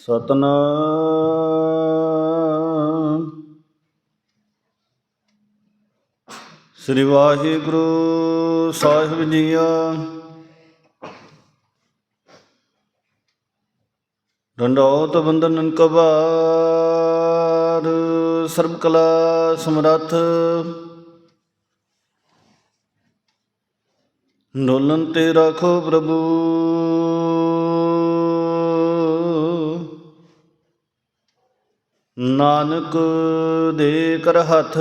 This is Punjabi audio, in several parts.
ਸਤਨਾਮ। ਸ੍ਰੀ ਵਾਹਿਗੁਰੂ ਸਾਹਿਬ ਜੀਆ। ਡੰਡੋਤ ਬੰਦਨ ਕਬਾਰ, ਸਰਬ ਕਲਾ ਸਮਰੱਥ। ਡੋਲਨ ਤੇ ਰੱਖੋ ਪ੍ਰਭੂ। ਨਾਨਕ ਦੇ ਕਰ ਹੱਥ।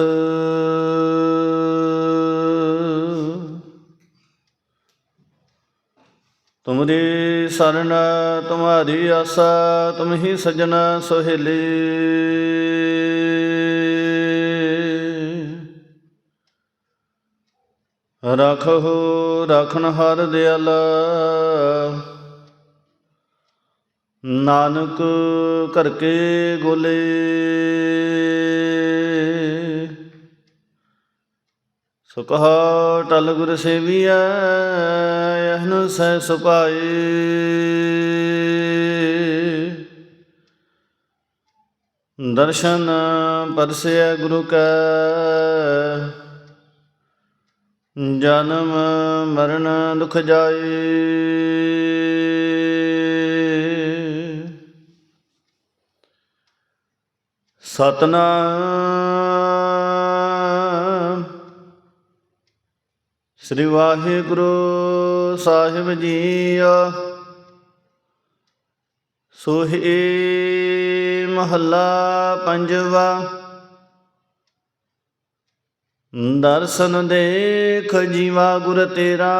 ਤੁਮਰੀ ਸਰਣ ਤੁਮਾਰੀ ਆਸਾ, ਤੁਮ ਹੀ ਸਜਣਾ ਸੋਹਿਲੇ। ਰਖੋ ਰਖਨ ਹਰ ਦਿਆਲਾ। ਨਾਨਕ ਕਰਕੇ ਗੋਲੇ। ਸੁਕਹਾ ਟਲ ਗੁਰ ਸੇਵੀਐ ਇਹਨ ਸਹਿ ਸੁਪਾਏ ਦਰਸ਼ਨ ਪਰਸਿਆ ਗੁਰੂ ਕੈ, ਜਨਮ ਮਰਨ ਦੁਖ ਜਾਏ। ਸਤਨਾਮ। ਸ੍ਰੀ ਵਾਹਿਗੁਰੂ ਸਾਹਿਬ ਜੀ ਸੋਹੇ ਮਹੱਲਾ ਪੰਜਵਾ। ਦਰਸ਼ਨ ਦੇਖ ਜੀਵਾ ਗੁਰ ਤੇਰਾ।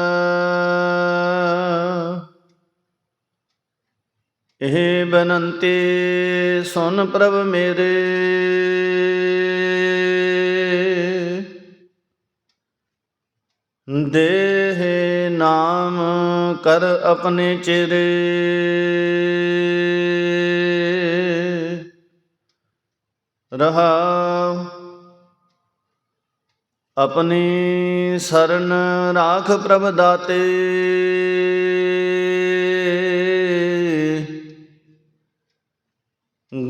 ਇਹ ਬਨੰਤੀ ਸੁਨ ਪ੍ਰਭ ਮੇਰੇ। ਦੇਹ ਨਾਮ ਕਰ ਆਪਣੇ ਚਿਰੇ। ਰਹਾ ਆਪਣੀ ਸਰਨ ਰਾਖ ਪ੍ਰਭ ਦਾਤੇ।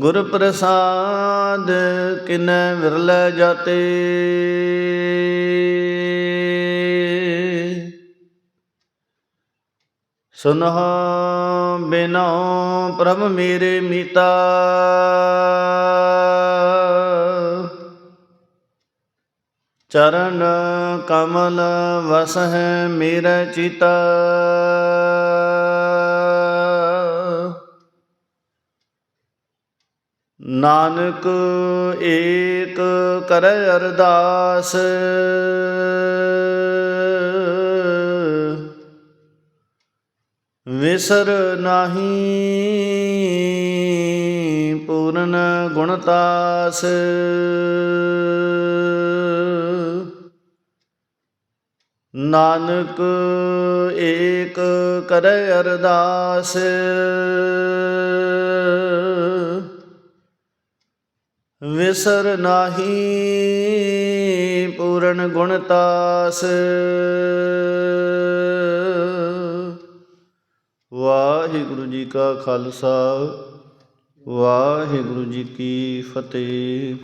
ਗੁਰ ਪ੍ਰਸਾਦ ਕਿਨੈ ਵਿਰਲੇ ਜਾਤੇ। ਸੁਨਹਾ ਬਿਨੋ ਪ੍ਰਭ ਮੇਰੇ ਮੀਤਾ। ਚਰਨ ਕਮਲ ਵਸ ਹੈ ਮੇਰਾ ਚਿਤਾ। ਨਾਨਕ ਏਕ ਕਰੈ ਅਰਦਾਸ। ਵਿਸਰ ਨਾਹੀ ਪੂਰਨ ਗੁਣਤਾਸ ਨਾਨਕ ਏਕ ਕਰੈ ਅਰਦਾਸ। ਵਿਸਰ ਨਾਹੀ ਪੂਰਨ ਗੁਣਤਾਸ ਵਾਹਿਗੁਰੂ ਜੀ ਕਾ ਖਾਲਸਾ ਵਾਹਿਗੁਰੂ ਜੀ ਕੀ ਫਤਿਹ।